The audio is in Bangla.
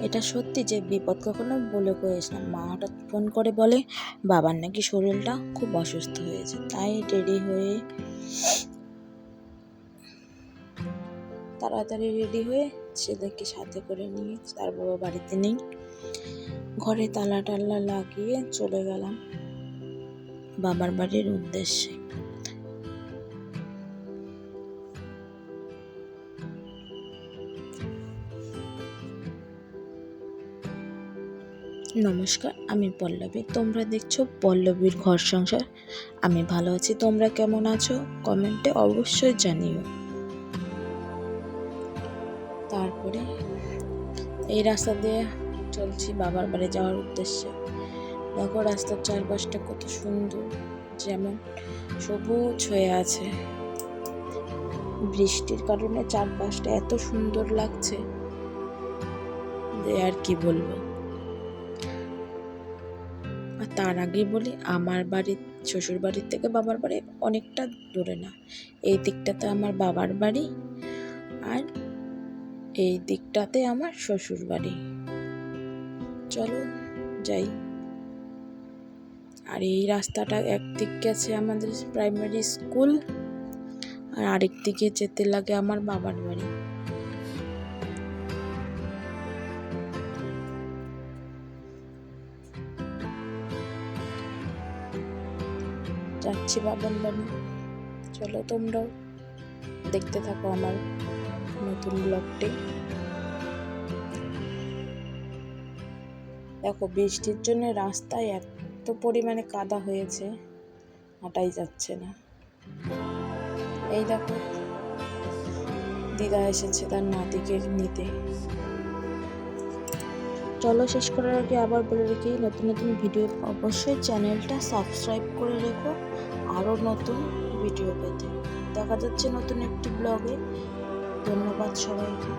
এটা সত্যি যে বিপদ কখনো বলে না। মা হঠাৎ ফোন করে বলে, বাবার নাকি শরীরটা খুব অসুস্থ হয়েছে, তাই রেডি হয়ে তাড়াতাড়ি রেডি হয়ে ছেলেকে সাথে করে নিয়ে তার বাবা বাড়িতে নেই। ঘরে তালা টাল্লা লাগিয়ে চলে গেলাম বাবার বাড়ির উদ্দেশ্যে। নমস্কার, আমি পল্লবী। তোমরা দেখছ পল্লবীর ঘর সংসার। আমি ভালো আছি, তোমরা কেমন আছো? কমেন্টে অবশ্যই জানিও। তারপরে এই রাস্তা দিয়ে চলছি বাবার বাড়ি যাওয়ার উদ্দেশ্যে। দেখো রাস্তার চারপাশটা কত সুন্দর, যেমন সবুজ হয়ে আছে। বৃষ্টির কারণে চারপাশটা এত সুন্দর লাগছে। যে আর কি বলব? আর তার আগে বলি, আমার বাড়ির, শ্বশুর বাড়ির থেকে বাবার বাড়ি অনেকটা দূরে না। এই দিকটাতে আমার বাবার বাড়ি আর এই দিকটাতে আমার শ্বশুর বাড়ি। চলো যাই। আর এই রাস্তাটা একদিক গেছে আমাদের প্রাইমারি স্কুল আর আরেক দিকে যেতে লাগে আমার বাবার বাড়ি। যাচ্ছি বাবার বাড়ি চলো তোমরাও দেখতে থাকো আমার নতুন ব্লগটি দেখো, বৃষ্টির জন্য রাস্তায় এত পরিমাণে কাদা হয়েছে, হাঁটাই যাচ্ছে না। এই দেখো, দিদা এসেছে তার নাতিকে নিতে। চলো শেষ করার আগে আবার বলে রেখি, নতুন নতুন ভিডিও অবশ্যই চ্যানেলটা সাবস্ক্রাইব করে রেখো। আরও নতুন ভিডিও পেতে। দেখা যাচ্ছে নতুন একটি ব্লগে ধন্যবাদ সবাইকে।